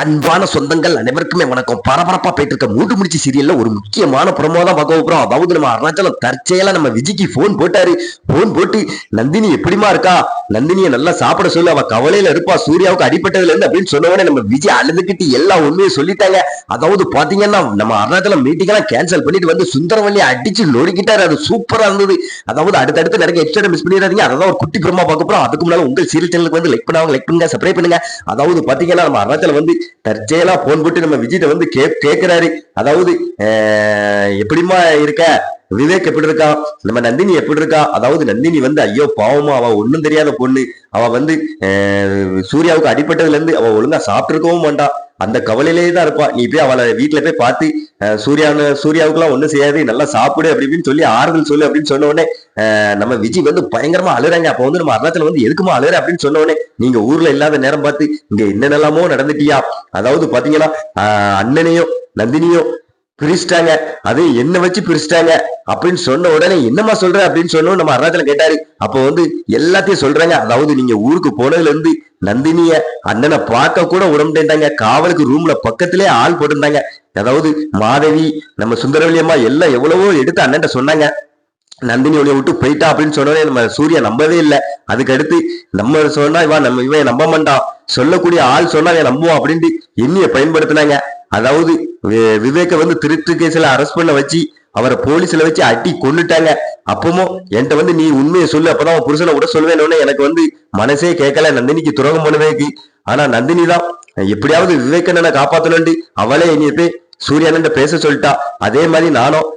அன்பான சொந்தங்கள் அனைவருக்குமே வணக்கம். பரபரப்பா போயிட்டு இருக்க மூட்டு முடிச்சு சீரியல்ல ஒரு முக்கியமான புறமோ தான் பார்க்க போறோம். அதாவது நம்ம அருணாச்சலம் தற்செயலா நம்ம விஜய்க்கு போன் போட்டாரு. போன் போட்டு நந்தினி எப்படிமா இருக்கா? நந்தினியை நல்லா சாப்பிட சொல்லு. அவ கவலையில இருப்பா. சூர்யாவுக்கு அடிப்பட்டதுல இருந்து அப்படின்னு சொன்னவனே நம்ம விஜய் அழுதுகிட்டு எல்லா உண்மையும் சொல்லிட்டாங்க. அதாவது பாத்தீங்கன்னா நம்ம அருணாச்சலம் மீட்டிங் எல்லாம் கேன்சல் பண்ணிட்டு வந்து சுந்தரவல்லி அடிச்சு நொறுக்கிட்டாரு. அது சூப்பரா இருந்தது. அதாவது அடுத்தடுத்து நிறைய எபிசோட மிஸ் பண்ணிடாதீங்க. அதாவது ஒரு குட்டி பிரமா பார்க்க போறோம். அதுக்கு முன்னால உங்கள் சீரியல் சேனலுக்கு வந்து லைக் பண்ணுவாங்க. லைக் பண்ணுங்க சப்ஸ்கிரைப் பண்ணுங்க. அதாவது பாத்தீங்கன்னா நம்ம அருணாச்சலம் வந்து தற்செயலா போன் போட்டு நம்ம விஜய்ட்ட வந்து கே கேட்கிறாரு அதாவது எப்படிமா எப்படிம்மா இருக்க? விவேக் எப்படி இருக்கா? நம்ம நந்தினி எப்படி இருக்கா? அதாவது நந்தினி வந்து ஐயோ பாவமா அவ ஒண்ணும் தெரியாத பொண்ணு. அவ வந்து சூர்யாவுக்கு அடிப்பட்டதுல இருந்து அவ ஒழுங்கா சாப்பிட்டுருக்கவும் மாட்டா. அந்த கவலையிலேயே தான் இருப்பா. நீ போய் அவளை வீட்டுல போய் பார்த்து அஹ், சூர்யான்னு சூர்யாவுக்குலாம் ஒண்ணும் செய்யாது. நல்லா சாப்பிடு அப்படி இப்படின்னு சொல்லி ஆறுதல் சொல்லு அப்படின்னு சொன்ன உடனே நம்ம விஜய் வந்து பயங்கரமா அழுறாங்க. அப்ப வந்து நம்ம அருணாச்சலம் வந்து எதுக்குமா அழுற அப்படின்னு சொன்ன உடனே நீங்க ஊர்ல இல்லாத நேரம் பார்த்து இங்க என்னென்னலாமோ நடந்துட்டியா? அதாவது பாத்தீங்கன்னா அண்ணனையும் நந்தினியும் பிரிச்சிட்டாங்க. அது என்ன வச்சு பிரிச்சிட்டாங்க. அப்படின்னு சொன்ன உடனே என்னம்மா சொல்ற அப்படின்னு சொன்னோம் நம்ம அருணாச்சலம் கேட்டாரு. அப்போ வந்து எல்லாத்தையும் சொல்றாங்க. அதாவது நீங்க ஊருக்கு போனதுல இருந்து நந்தினிய அண்ணனை பார்க்க கூட உடம்புட்டாங்க காவலுக்கு ரூம்ல பக்கத்திலே ஆள் போட்டிருந்தாங்க. அதாவது மாதவி நம்ம சுந்தரவல்லியம்மா எல்லாம் எவ்வளவோ எடுத்து அண்ணன் சொன்னாங்க. நந்தினி உன்னை விட்டு போயிட்டா அப்படின்னு சொன்னோடனே நம்ம சூர்யா நம்பவே இல்லை. அதுக்கு அடுத்து நம்ம சொன்னா இவன் நம்ம இவன் நம்ப மாட்டான். சொல்லக்கூடிய ஆள் சொன்னா இவன் நம்புவோம் அப்படின்ட்டு எண்ணியை பயன்படுத்தினாங்க. அதாவது விவேக வந்து திருட்டு கேஸ்ல அரெஸ்ட் பண்ண வச்சு அவரை போலீஸ்ல வச்சு அட்டி கொண்டுட்டாங்க அப்பவும் என்கிட்ட வந்து நீ உண்மையை சொல்லு அப்பதான் உன் புருஷனை விட சொல்லுவேன்னு எனக்கு வந்து மனசே கேட்கல. நந்தினிக்கு துரோகம் பண்ணுவேக்கு ஆனா நந்தினி தான் எப்படியாவது விவேகண்ணனை காப்பாத்தணும்ட்டு அவளே என்னைய போய் சூர்யானந்த பேச சொல்லிட்டா. அதே மாதிரி நானும்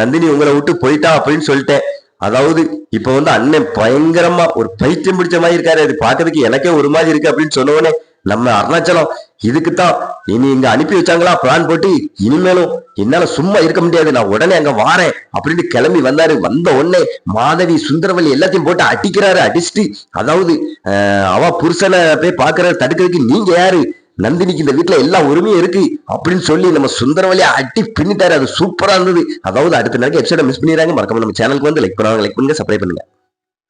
நந்தினி உங்களை விட்டு போயிட்டா அப்படின்னு சொல்லிட்டேன். அதாவது இப்ப வந்து அண்ணன் பயங்கரமா ஒரு பைத்தியம் பிடிச்ச மாதிரி இருக்காரு. அது பாக்குறதுக்கு எனக்கே ஒரு மாதிரி இருக்கு அப்படின்னு சொன்னவொடனே நம்ம அருணாச்சலம் இதுக்குத்தான். இனி இங்க அனுப்பி வச்சாங்களா? பிளான் போட்டு இனிமேலும் என்னால சும்மா இருக்க முடியாது. நான் உடனே அங்க வாரேன் அப்படின்னு கிளம்பி வந்தாரு. வந்த உடனே மாதவி சுந்தரவல்லி எல்லாத்தையும் போட்டு அடிக்கிறாரு அடிச்சுட்டு. அதாவது அவ புருஷனை போய் பாக்குறாரு தடுக்கிறதுக்கு நீங்க யாரு? நந்தினிக்கு இந்த வீட்டுல எல்லா உரிமையும் இருக்கு அப்படின்னு சொல்லி நம்ம சுந்தரவழியா அட்டி பின்னிட்டாரு. அது சூப்பரா இருந்தது. அதாவது அடுத்த நேரம் எபிசோட மிஸ் பண்ணிடுறாங்க. மறக்காம நம்ம சேனலுக்கு வந்து லைக் பண்ணுவாங்க. லைக் பண்ணுங்க சப்ஸ்கிரைப் பண்ணுங்க.